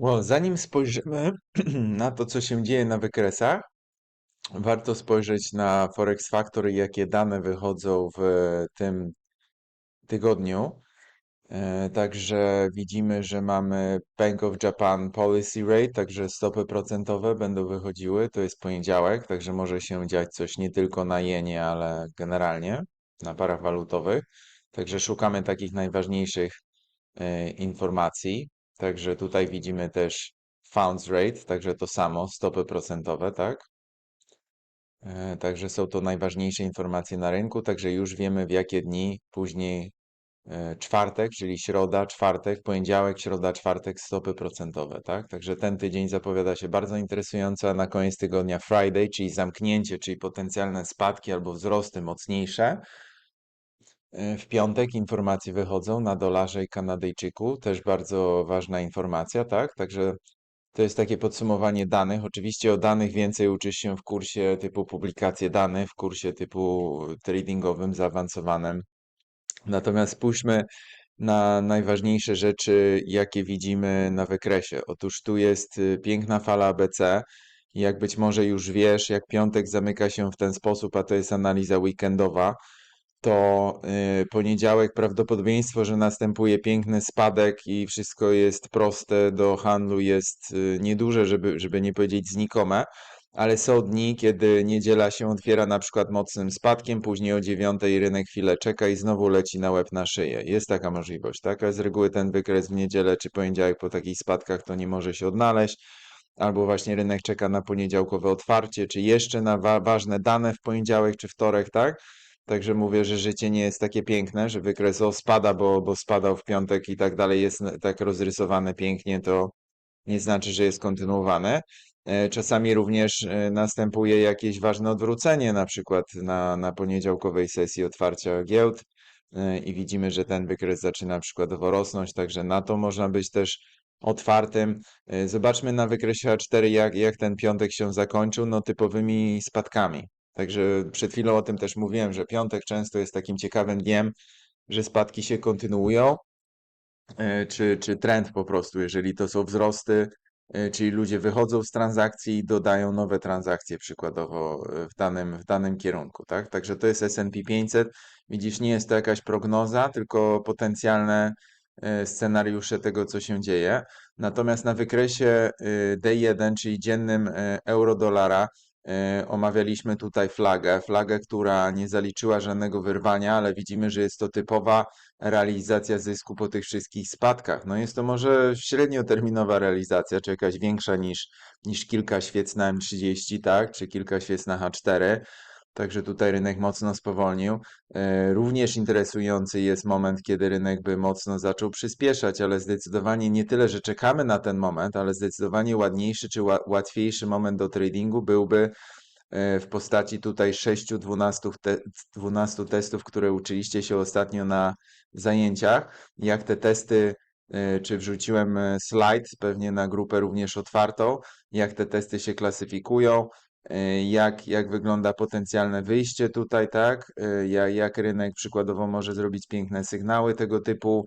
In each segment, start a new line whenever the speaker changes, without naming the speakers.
Well, zanim spojrzymy na to, co się dzieje na wykresach, warto spojrzeć na Forex Factory, jakie dane wychodzą w tym tygodniu. E, Także widzimy, że mamy Bank of Japan Policy Rate, także stopy procentowe będą wychodziły. To jest poniedziałek, także może się dziać coś nie tylko na jenie, ale generalnie na parach walutowych. Także szukamy takich najważniejszych e, informacji. Także tutaj widzimy też Funds Rate, także to samo, stopy procentowe, tak? E, Także są to najważniejsze informacje na rynku, także już wiemy w jakie dni później e, czwartek, czyli środa, czwartek, poniedziałek, środa, czwartek stopy procentowe, tak? Także ten tydzień zapowiada się bardzo interesująco, a na koniec tygodnia Friday, czyli zamknięcie, czyli potencjalne spadki albo wzrosty mocniejsze. E, W piątek informacje wychodzą na dolarze i Kanadyjczyku, też bardzo ważna informacja, tak? Także to jest takie podsumowanie danych. Oczywiście o danych więcej uczysz się w kursie typu publikacje danych, w kursie typu tradingowym, zaawansowanym. Natomiast spójrzmy na najważniejsze rzeczy, jakie widzimy na wykresie. Otóż tu jest y, piękna fala ABC. Jak być może już wiesz, jak piątek zamyka się w ten sposób, a to jest analiza weekendowa, to y, poniedziałek prawdopodobieństwo, że następuje piękny spadek i wszystko jest proste do handlu jest y, nieduże, żeby, żeby nie powiedzieć znikome, ale są dni, kiedy niedziela się otwiera na przykład mocnym spadkiem, później o dziewiątej rynek chwilę czeka i znowu leci na łeb na szyję. Jest taka możliwość, tak? A z reguły ten wykres w niedzielę czy poniedziałek po takich spadkach to nie może się odnaleźć. Albo właśnie rynek czeka na poniedziałkowe otwarcie, czy jeszcze na wa ważne dane w poniedziałek czy wtorek, tak? Także mówię, że życie nie jest takie piękne, że wykres o spada, bo, bo spadał w piątek i tak dalej, jest tak rozrysowane pięknie, to nie znaczy, że jest kontynuowane. E, Czasami również e, następuje jakieś ważne odwrócenie, na przykład na, na poniedziałkowej sesji otwarcia giełd e, i widzimy, że ten wykres zaczyna przykładowo rosnąć, także na to można być też otwartym. Zobaczmy na wykresie A4, jak, jak ten piątek się zakończył, no typowymi spadkami. Także przed chwilą o tym też mówiłem, że piątek często jest takim ciekawym dniem, że spadki się kontynuują, e, czy, czy trend po prostu, jeżeli to są wzrosty, e, czyli ludzie wychodzą z transakcji i dodają nowe transakcje przykładowo e, w danym, w danym kierunku, tak? Także to jest S&P 500. Widzisz, nie jest to jakaś prognoza, tylko potencjalne scenariusze tego, co się dzieje. Natomiast na wykresie e, D1, czyli dziennym euro-dolara, Omawialiśmy tutaj flagę, flagę, która nie zaliczyła żadnego wyrwania, ale widzimy, że jest to typowa realizacja zysku po tych wszystkich spadkach. No jest to może średnioterminowa realizacja, czy jakaś większa niż, niż kilka świec na M30, tak, czy kilka świec na H4. Także tutaj rynek mocno spowolnił. E, Również interesujący jest moment, kiedy rynek by mocno zaczął przyspieszać, ale zdecydowanie nie tyle, że czekamy na ten moment, ale zdecydowanie ładniejszy czy ła- łatwiejszy moment do tradingu byłby e, w postaci tutaj 6-12 te 12 testów, które uczyliście się ostatnio na zajęciach. Jak te testy, e, czy wrzuciłem slajd, pewnie na grupę również otwartą, jak te testy się klasyfikują, jak, jak wygląda potencjalne wyjście tutaj, tak? E, Jak, jak rynek przykładowo może zrobić piękne sygnały tego typu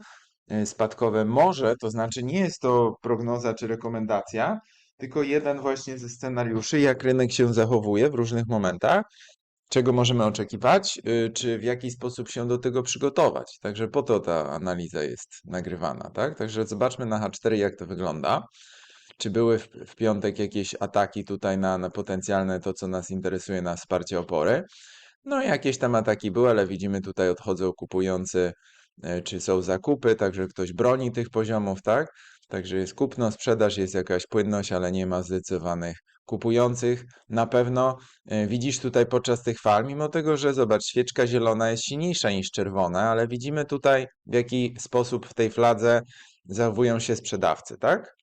e, spadkowe. Może, to znaczy nie jest to prognoza czy rekomendacja, tylko jeden właśnie ze scenariuszy, jak rynek się zachowuje w różnych momentach, czego możemy oczekiwać, czy w jaki sposób się do tego przygotować. Także po to ta analiza jest nagrywana, tak? Także zobaczmy na H4, jak to wygląda. Czy były w, w piątek jakieś ataki tutaj na, na potencjalne to, co nas interesuje, na wsparcie opory? No, jakieś tam ataki były, ale widzimy tutaj odchodzą kupujący, e, czy są zakupy, także ktoś broni tych poziomów, tak? Także jest kupno, sprzedaż, jest jakaś płynność, ale nie ma zdecydowanych kupujących. Na pewno e, widzisz tutaj podczas tych fal, mimo tego, że zobacz, świeczka zielona jest silniejsza niż czerwona, ale widzimy tutaj w jaki sposób w tej fladze zachowują się sprzedawcy, tak?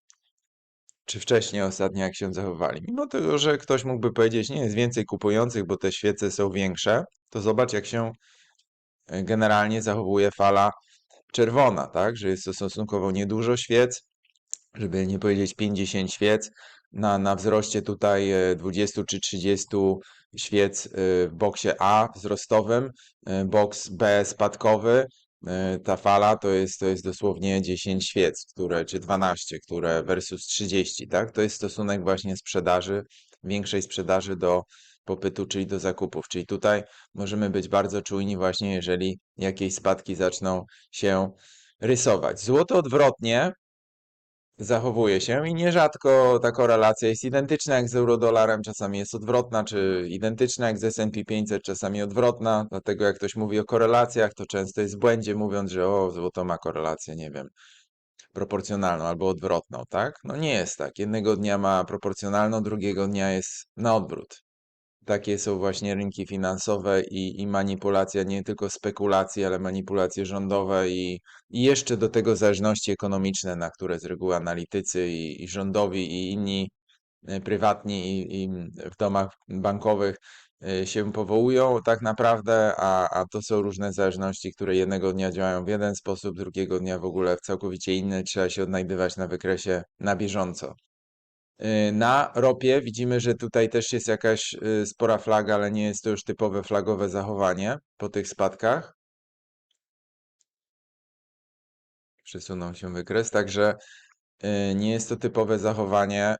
Czy wcześniej ostatnio jak się zachowywali. Mimo tego, że ktoś mógłby powiedzieć, nie jest więcej kupujących, bo te świece są większe, to zobacz jak się e, generalnie zachowuje fala czerwona, tak? Że jest to stosunkowo niedużo świec, żeby nie powiedzieć 50 świec, na, na wzroście tutaj e, 20 czy 30 świec e, w boksie A wzrostowym, e, boks B spadkowy, e, ta fala to jest, to jest dosłownie 10 świec, które, czy 12, które versus 30, tak? To jest stosunek właśnie sprzedaży, większej sprzedaży do popytu, czyli do zakupów. Czyli tutaj możemy być bardzo czujni właśnie, jeżeli jakieś spadki zaczną się rysować. Złoto odwrotnie zachowuje się i nierzadko ta korelacja jest identyczna jak z eurodolarem, czasami jest odwrotna, czy identyczna jak z S&P 500, czasami odwrotna. Dlatego jak ktoś mówi o korelacjach, to często jest w błędzie, mówiąc, że o, złoto ma korelację, nie wiem, proporcjonalną albo odwrotną, tak? No nie jest tak. Jednego dnia ma proporcjonalną, drugiego dnia jest na odwrót. Takie są właśnie rynki finansowe i, i manipulacja, nie tylko spekulacje, ale manipulacje rządowe i, i jeszcze do tego zależności ekonomiczne, na które z reguły analitycy i, i rządowi i inni e, prywatni i, i w domach bankowych e, się powołują tak naprawdę, a, a to są różne zależności, które jednego dnia działają w jeden sposób, drugiego dnia w ogóle w całkowicie inny. Trzeba się odnajdywać na wykresie na bieżąco. Y, Na ropie widzimy, że tutaj też jest jakaś y, spora flaga, ale nie jest to już typowe flagowe zachowanie po tych spadkach. Przesunął się wykres, także nie jest to typowe zachowanie.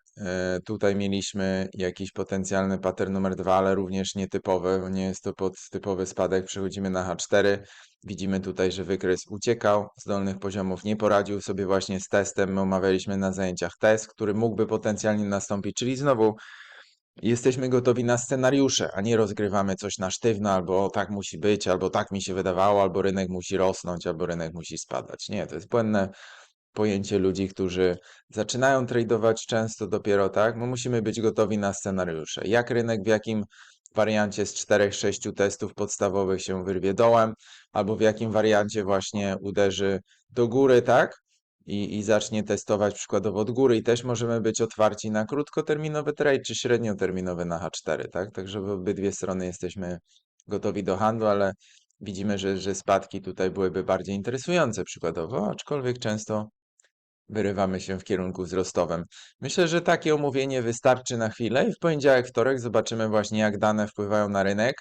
Tutaj mieliśmy jakiś potencjalny pattern numer dwa, ale również nietypowy, nie jest to pod typowy spadek. Przechodzimy na H4. Widzimy tutaj, że wykres uciekał z dolnych poziomów, nie poradził sobie właśnie z testem. My omawialiśmy na zajęciach test, który mógłby potencjalnie nastąpić, czyli znowu jesteśmy gotowi na scenariusze, a nie rozgrywamy coś na sztywno, albo "O, tak musi być, albo tak mi się wydawało, albo rynek musi rosnąć, albo rynek musi spadać. Nie, to jest błędne pojęcie ludzi, którzy zaczynają tradować często dopiero tak. My musimy być gotowi na scenariusze. Jak rynek w jakim wariancie z czterech, sześciu testów podstawowych się wyrwie dołem, albo w jakim wariancie właśnie uderzy do góry, tak? I, I zacznie testować przykładowo od góry i też możemy być otwarci na krótkoterminowy trade czy średnioterminowy na H4, tak? Także w obydwie strony jesteśmy gotowi do handlu, ale widzimy, że, że spadki tutaj byłyby bardziej interesujące przykładowo, aczkolwiek często wyrywamy się w kierunku wzrostowym. Myślę, że takie omówienie wystarczy na chwilę i w poniedziałek, wtorek zobaczymy właśnie, jak dane wpływają na rynek,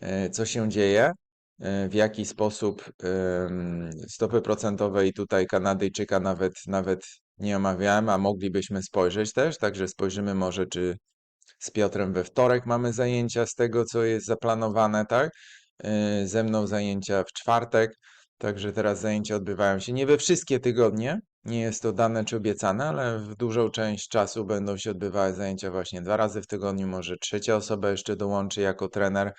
e, co się dzieje, e, w jaki sposób stopy procentowe i tutaj Kanadyjczyka nawet, nawet nie omawiałem, a moglibyśmy spojrzeć też, także spojrzymy może, czy z Piotrem we wtorek mamy zajęcia z tego, co jest zaplanowane, tak? E, Ze mną zajęcia w czwartek. Także teraz zajęcia odbywają się nie we wszystkie tygodnie, nie jest to dane czy obiecane, ale w dużą część czasu będą się odbywały zajęcia właśnie dwa razy w tygodniu. Może trzecia osoba jeszcze dołączy jako trener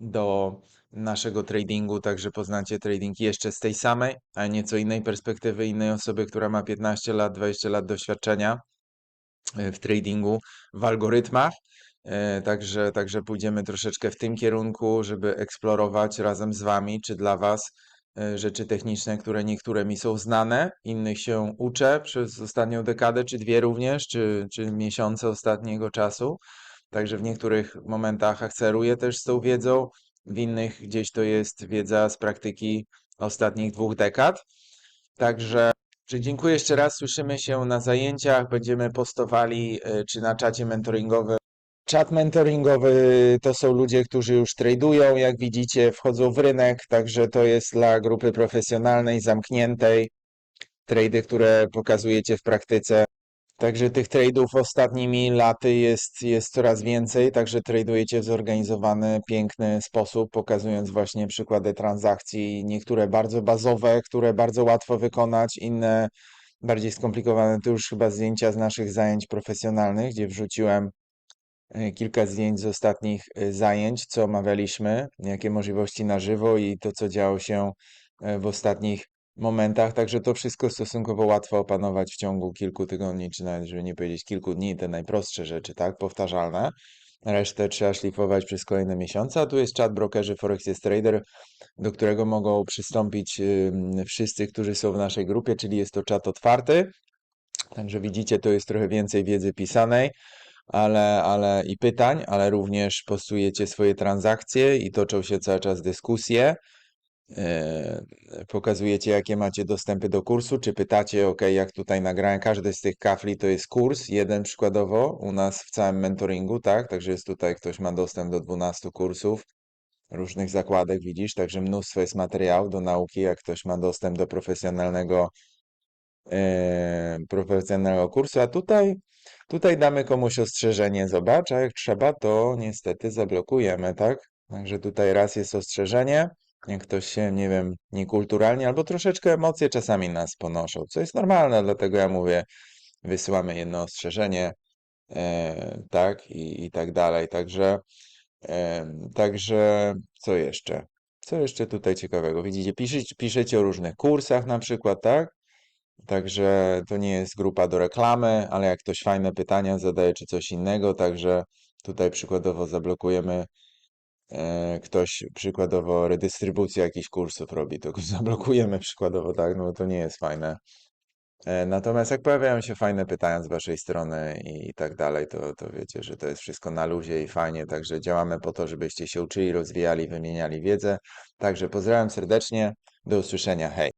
do naszego tradingu, także poznacie trading jeszcze z tej samej, a nieco innej perspektywy innej osoby, która ma 15 lat, 20 lat doświadczenia e, w tradingu, w algorytmach. E, Także, także pójdziemy troszeczkę w tym kierunku, żeby eksplorować razem z Wami, czy dla Was rzeczy techniczne, które niektóre mi są znane, innych się uczę przez ostatnią dekadę, czy dwie również, czy, czy miesiące ostatniego czasu. Także w niektórych momentach akceruję też z tą wiedzą, w innych gdzieś to jest wiedza z praktyki ostatnich dwóch dekad. Także że dziękuję jeszcze raz, słyszymy się na zajęciach, będziemy postowali e, czy na czacie mentoringowym. Czat mentoringowy to są ludzie, którzy już tradują, jak widzicie, wchodzą w rynek, także to jest dla grupy profesjonalnej, zamkniętej. Trady, które pokazujecie w praktyce. Także tych trade'ów ostatnimi laty jest, jest coraz więcej, także tradujecie w zorganizowany, piękny sposób, pokazując właśnie przykłady transakcji, niektóre bardzo bazowe, które bardzo łatwo wykonać, inne bardziej skomplikowane. To już chyba zdjęcia z naszych zajęć profesjonalnych, gdzie wrzuciłem kilka zdjęć z ostatnich e, zajęć, co omawialiśmy, jakie możliwości na żywo i to, co działo się e, w ostatnich momentach, także to wszystko stosunkowo łatwo opanować w ciągu kilku tygodni, czy nawet, żeby nie powiedzieć kilku dni, te najprostsze rzeczy, tak, powtarzalne. Resztę trzeba szlifować przez kolejne miesiące, a tu jest czat brokerzy Forex jest Trader, do którego mogą przystąpić wszyscy, którzy są w naszej grupie, czyli jest to czat otwarty. Także widzicie, to jest trochę więcej wiedzy pisanej, ale, ale i pytań, ale również postujecie swoje transakcje i toczą się cały czas dyskusje. E, pokazujecie, jakie macie dostępy do kursu, czy pytacie, ok, jak tutaj nagrałem, każdy z tych kafli to jest kurs, jeden przykładowo u nas w całym mentoringu, tak, także jest tutaj, ktoś ma dostęp do 12 kursów, różnych zakładek, widzisz, także mnóstwo jest materiału do nauki, jak ktoś ma dostęp do profesjonalnego, profesjonalnego kursu, a tutaj, tutaj damy komuś ostrzeżenie, zobacz, a jak trzeba, to niestety zablokujemy, tak? Także tutaj raz jest ostrzeżenie, jak ktoś się, nie wiem, niekulturalnie, albo troszeczkę emocje czasami nas ponoszą, co jest normalne, dlatego ja mówię, wysyłamy jedno ostrzeżenie, e, tak, i, i tak dalej, także, em, także, co jeszcze? Co jeszcze tutaj ciekawego? Widzicie, piszecie, piszecie o różnych kursach na przykład, tak? Także to nie jest grupa do reklamy, ale jak ktoś fajne pytania zadaje czy coś innego, także tutaj przykładowo zablokujemy, e, ktoś przykładowo redystrybucję jakichś kursów robi, to zablokujemy przykładowo, tak, no bo to nie jest fajne. E, Natomiast jak pojawiają się fajne pytania z waszej strony i tak dalej, to, to wiecie, że to jest wszystko na luzie i fajnie, także działamy po to, żebyście się uczyli, rozwijali, wymieniali wiedzę. Także pozdrawiam serdecznie, do usłyszenia, hej.